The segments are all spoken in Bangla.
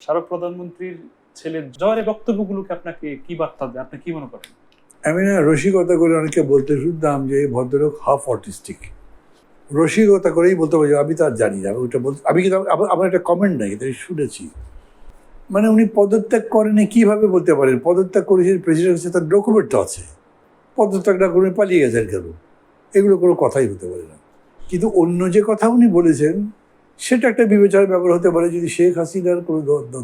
সাবেক প্রধানমন্ত্রীর ছেলে জয়ের বক্তব্যগুলোকে আপনাকে কি বার্তা দেয় আপনি কি মনে করেন? আমি না রসিকতা করে অনেকে বলতে শুনতাম যে এই ভদ্রলোক হাফ অটিস্টিক রসিকতা করেই বলতে পারি, আমি তো আর জানি না ওইটা বলতে আমি কিন্তু আমার- একটা কমেন্ট নাই আমি শুনেছি। মানে উনি পদত্যাগ করেনি কীভাবে বলতে পারেন? পদত্যাগ করেছেন প্রেসিডেন্ট হচ্ছে তার ডকুমেন্ট আছে। পদত্যাগ না করে পালিয়ে গেছেন কেন? এগুলো কোনো কথাই হতে পারে না। কিন্তু অন্য যে কথা উনি বলেছেন সেটা একটা বিবেচনার ব্যাপার হতে পারে যদি শেখ হাসিনার কোনো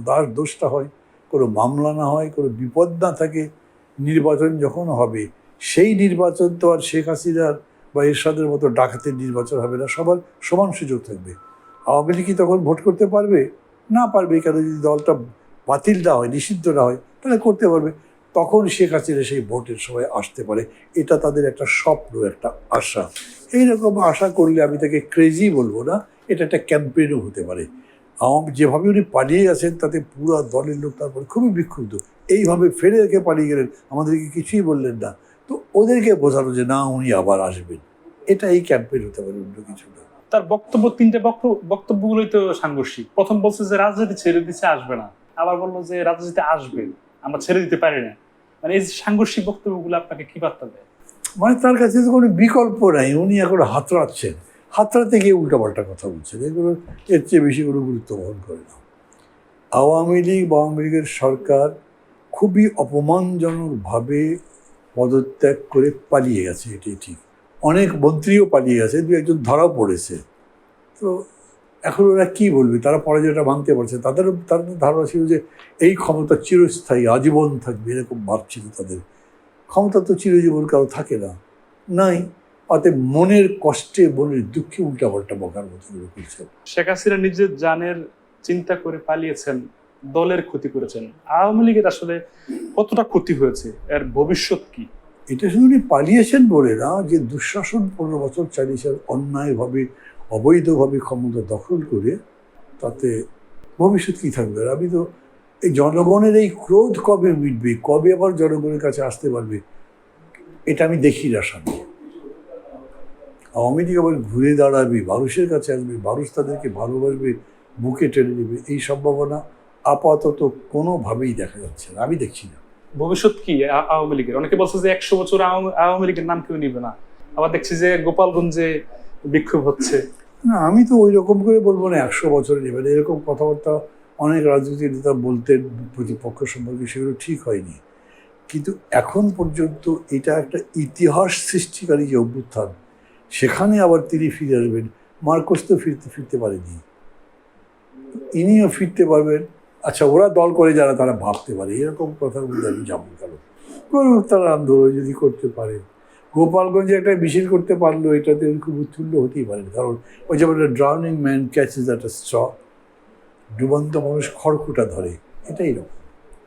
দাস দোষটা হয়, কোনো মামলা না হয়, কোনো বিপদ না থাকে, নির্বাচন যখন হবে, সেই নির্বাচন তো আর শেখ হাসিনার বা এরশাদের মতো ডাকাতের নির্বাচন হবে না, সবার সমান সুযোগ থাকবে। আওয়ামী লীগ কি তখন ভোট করতে পারবে? না পারবে, কেন যদি দলটা বাতিল না হয়, নিষিদ্ধ না হয়, তাহলে করতে পারবে। তখন শেখ হাসিনা সেই ভোটের সময় আসতে পারে, এটা তাদের একটা স্বপ্ন, একটা আশা। এইরকম আশা করলে আমি তাকে ক্রেজি বলব না এটা একটা ক্যাম্পেইনও হতে পারে। আওয়ামী যেভাবে উনি পালিয়ে গেছেন তাতে পুরো দলের লোক তারপর খুবই বিক্ষুব্ধ। এইভাবে ফেরে রেখে পালিয়ে গেলেন আমাদেরকে কিছুই বললেন না। তো ওদেরকে বোঝানো যে না উনি আবার আসবেন। এটা এই ক্যাম্পেইন হতে পারে অন্য কিছু না। তার বক্তব্য তিনটে বক্তব্য বক্তব্যগুলোই তো সাংঘর্ষিক। প্রথম বলছে যে রাজনীতি ছেড়ে দিচ্ছে আসবে না। আবার বলল যে রাজনীতি আসবে। আমরা ছেড়ে দিতে পারি না। মানে এই যে সাংঘর্ষিক বক্তব্যগুলো আপনাকে কি বার্তা দেয়? মানে তার কাছে তো কোনো বিকল্প নাই। উনি এখন হাতড়াচ্ছেন। হাতড়াতে গিয়ে উল্টাপাল্টা কথা বলছেন এগুলো এর চেয়ে বেশি কোনো গুরুত্ব বহন করে না। আওয়ামী লীগ বা আওয়ামী লীগের সরকার খুবই অপমানজনকভাবে পদত্যাগ করে পালিয়ে গেছে, এটি ঠিক। অনেক মন্ত্রীও পালিয়ে গেছে, দু একজন ধরাও পড়েছে। তো এখন ওরা কী বলবে? তারা পরাজয়টা ভাঙতে পারছে তাদেরও তাদের ধারণা ছিল যে এই ক্ষমতা চিরস্থায়ী, আজীবন থাকবে, এরকম ভাবছিল তাদের। ক্ষমতা তো চিরজীবন কারও থাকে না। নাই। অতএব মনের কষ্টে মনের দুঃখে উল্টাপাল্টা বকার মতো করে করছে শেখ হাসিনা নিজের জানের চিন্তা করে পালিয়েছেন দলের ক্ষতি করেছেন। আওয়ামী লীগের আসলে কতটা ক্ষতি হয়েছে? এর ভবিষ্যৎ কি? এটা শুধু উনি পালিয়েছেন বলে না যে দুঃশাসন পনেরো বছর চালিয়েছেন অন্যায়ভাবে অবৈধভাবে ক্ষমতা দখল করে তাতে ভবিষ্যৎ কী থাকবে? আর আমি তো এই জনগণের এই ক্রোধ কবে মিটবে কবে আবার জনগণের কাছে আসতে পারবে এটা আমি দেখি না সামনে। আওয়ামী লীগ আবার ঘুরে দাঁড়াবে মানুষের কাছে আসবে মানুষ তাদেরকে ভালোবাসবে বুকে টেনে নেবে এই সম্ভাবনা আপাতত কোনোভাবেই দেখা যাচ্ছে না আমি দেখছি না। ভবিষ্যৎ কি আওয়ামী লীগের? অনেকে বলছে যে একশো বছর আওয়ামী- লীগের নাম কেউ নিবে না। আবার দেখছি যে গোপালগঞ্জে বিক্ষোভ হচ্ছে। না আমি তো ওই রকম করে বলব না একশো বছরে নেবেন এরকম কথাবার্তা অনেক রাজনৈতিক নেতা বলতেন প্রতিপক্ষ সম্পর্কে সেগুলো ঠিক হয়নি। কিন্তু এখন পর্যন্ত এটা একটা ইতিহাস সৃষ্টিকারী যে অভ্যুত্থান সেখানে আবার তিনি ফিরে আসবেন। মার্কোস তো ফিরতে ফিরতে পারেনি। ইনিও ফিরতে পারবেন। আচ্ছা ওরা দল করে যারা, তারা ভাবতে পারে। এরকম কথার মধ্যে আমি যাব কেন? তারা আন্দোলন যদি করতে পারে। গোপালগঞ্জে একটা মিছিল করতে পারল, এটাতে খুব উৎফুল্ল হতেই পারেন। কারণ ওই যেমন ড্রাউনিং ম্যান ক্যাচেস একটা স্ট্র ডুবন্ত মানুষ খড়কুটা ধরে। এটাই রকম